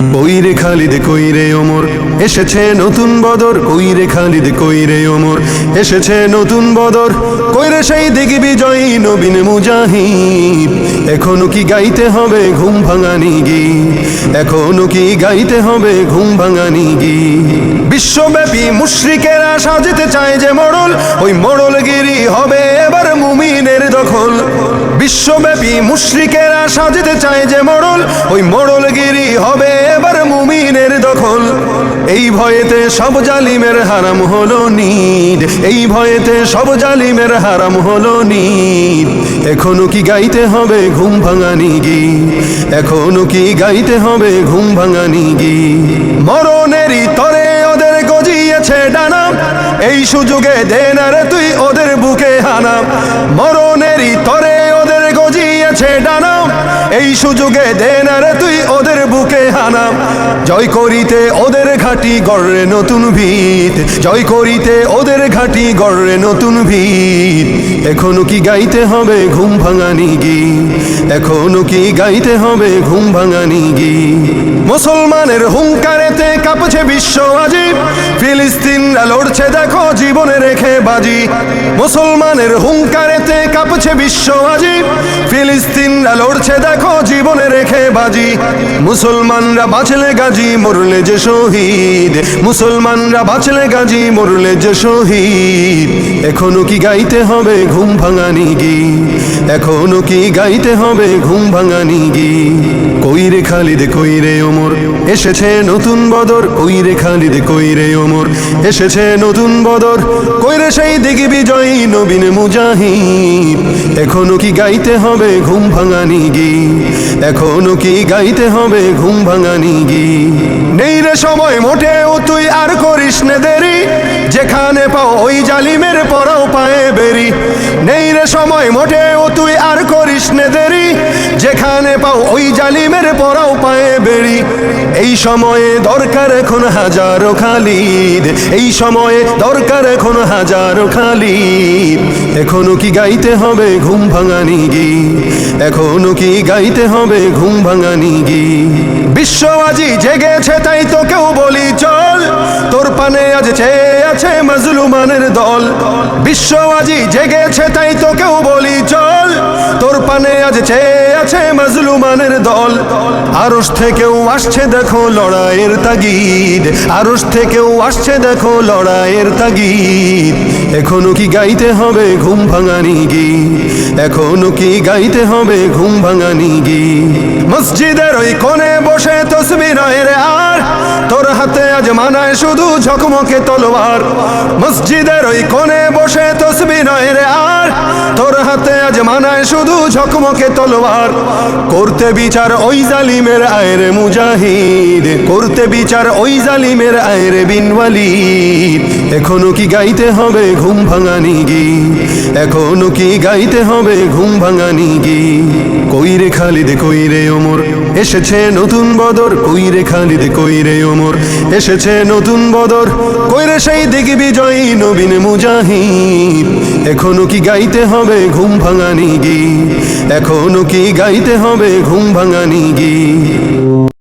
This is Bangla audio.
কইরে খালিদ, কইরে ওমর। এসেছে নতুন বদর, কইরে খালিদ, কইরে ওমর। এসেছে নতুন বদর, কইরে সেই দিগি বিজয়ী নবীন মুজাহিদ। এখনও কি গাইতে হবে ঘুম ভাঙানি গি এখনও কি গাইতে হবে ঘুম ভাঙানি গি বিশ্বব্যাপী মুশ্রিকেরা সাজতে চায় যে মোড়ল ওই মোড়লগিরি হবে এবার মুমিনের দখল। বিশ্বব্যাপী মুশ্রিকেরা সাজতে চায় যে মোড়ল ওই মোড়লগিরি হবে দখল এই ভয়েতে সব জালিমের হারাম হলো নিদ এই ভয়েতে সব জালিমের হারাম হলো নিদ এখনও কি গাইতে হবে ঘুম ভাঙানি গি এখনও কি গাইতে হবে ঘুম ভাঙানি গি মরণেরই তরে ওদের গজিয়েছে ডানা। এই সুযোগে দেন আরে তুই ওদের বুকে হানা। মরণেরই তরে গজিয়েছে ডানা, এই সুযোগে আরে তুই ওদের বুকে হানা। জয় করিতে ওদের ঘাটি গড়ে নতুন ভিত। জয় করিতে ওদের ঘাটি গড়ে নতুন ভিত। এখনও কি গাইতে হবে ঘুম ভাঙানি গি এখনও কি গাইতে হবে ঘুম ভাঙানি গি মুসলমানের হুঙ্কারেতে কাঁপছে বিশ্ব আজি ফিলিস্তিনরা লড়ছে দেখো জীবনে রেখে বাজি। মুসলমানের হুঙ্কারেতে কাঁপছে বিশ্ব আজি ফিলিস্তিনরা লড়ছে দেখো জীবনে রেখে বাজি। মুসলমানরা বাঁচলে গাজী, মরলে যে শহীদ। মুসলমানরা বাঁচলে গাজী, মরলে যে শহীদ। এখনও কি গাইতে হবে ঘুম ভাঙানি গি এখনও কি গাইতে হবে ঘুম ভাঙানি গি কইরে খালিদ কইরে ওমর? এসেছে নতুন বদর কইরে খালিদ কইরে ওমর? এসেছে নতুন বদর কইরে সেই দিকে বিজয়ী নবীন মুজাহিদ? এখনও কি গাইতে হবে ঘুম ভাঙানি গি। এখনও কি গাইতে হবে ঘুম ভাঙানি গি? নেই রে সময় মোটেও তুই আর করিস নে দেরি। যেখানে পাও ওই জালিমের পরাও পায়ে বেরি। নেই রে সময় মোটেও তুই আর করিস নে দেরি। যেখানে পাও ওই জালিমের পরাও পায়ে বেরি এই সময়ে দরকার এখন হাজারো খালিদ। এই সময়ে দরকার এখন হাজারো খালিদ। এখনও কি গাইতে হবে ঘুম ভাঙানি গি এখনও কি গাইতে হবে ঘুম ভাঙানি গি বিশ্ব আজি জেগেছে তাই তো কেউ বলি চল। তোর পানে আজ চেয়ে আছে মজলুমানের দল। বিশ্ব আজি জেগেছে তাই তো কেউ বলি চল। তোর পানে আজ চেয়ে আছে মজলুমানের দল। আরস থেকেও আসছে দেখো লড়াইয়ের তাগিদ। আরস থেকেও আসছে দেখো লড়াইয়ের তাগিদ। এখনও কি গাইতে হবে ঘুম ভাঙানি গি এখনও কি গাইতে হবে ঘুম ভাঙানি গি মসজিদের ওই কোণে বসে তসবি নয় রে আর তোর হাতে আজ মানায় শুধু ঝকমকে তলোয়ার। মসজিদের ওই কোণে বসে তসবি নয় রে আর। তোর হাতে আজ মানায় শুধু ঝকমকে তলোয়ার। করতে বিচার ওই জালিমের আয়ের মুজাহিদ। করতে বিচার ওই জালিমের আয়ের বিনওয়ালিদ এখনও কি গাইতে হবে ঘুম ভাঙানি গি? এখনও কি গাইতে হবে ঘুম ভাঙানি গি? কইরে খালিদ কইরে ওমর? এসেছে নতুন বদর, কইরে খালিদ, কইরে ওমর। এসেছে নতুন বদর, কইরে সেই দিকে বিজয়ী নবীন মুজাহিদ। এখনও কি গাইতে হবে ঘুম ভাঙানি গি এখনও কি গাইতে হবে ঘুম ভাঙানি গি